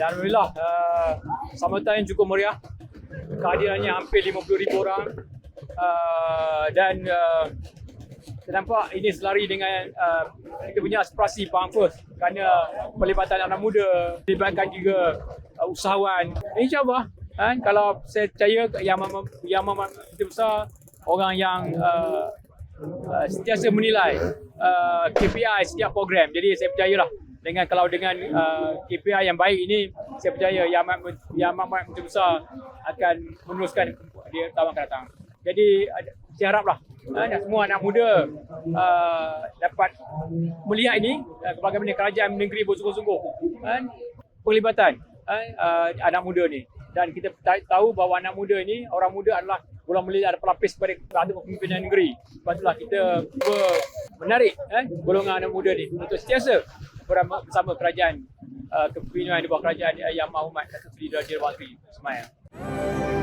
Dan Alhamdulillah uh, sambutan yang cukup meriah. Kehadirannya hampir 50,000 orang. Uh, dan uh, saya nampak ini selari dengan uh, kita punya aspirasi Pahang First kerana pelibatan anak muda, melibatkan juga uh, usahawan. InsyaAllah kan, kalau saya percaya yang mama, yang mama kita besar orang yang uh, uh, sentiasa menilai uh, KPI setiap program. Jadi saya percayalah dengan kalau dengan uh, KPI yang baik ini saya percaya yang amat yang amat Menteri Besar akan meneruskan di tahun akan datang. Jadi saya haraplah uh, semua anak muda uh, dapat melihat ini uh, bagaimana kerajaan negeri bersungguh-sungguh kan uh, uh, anak muda ni dan kita ta- tahu bahawa anak muda ini orang muda adalah bola melihat ada pelapis pada pada kepimpinan negeri. Sebab itulah kita menarik eh, golongan anak muda ni untuk sentiasa bersama, bersama kerajaan uh, kepimpinan di bawah kerajaan uh, Yang Maha Hormat Datuk Seri Dr. Wakil Ismail.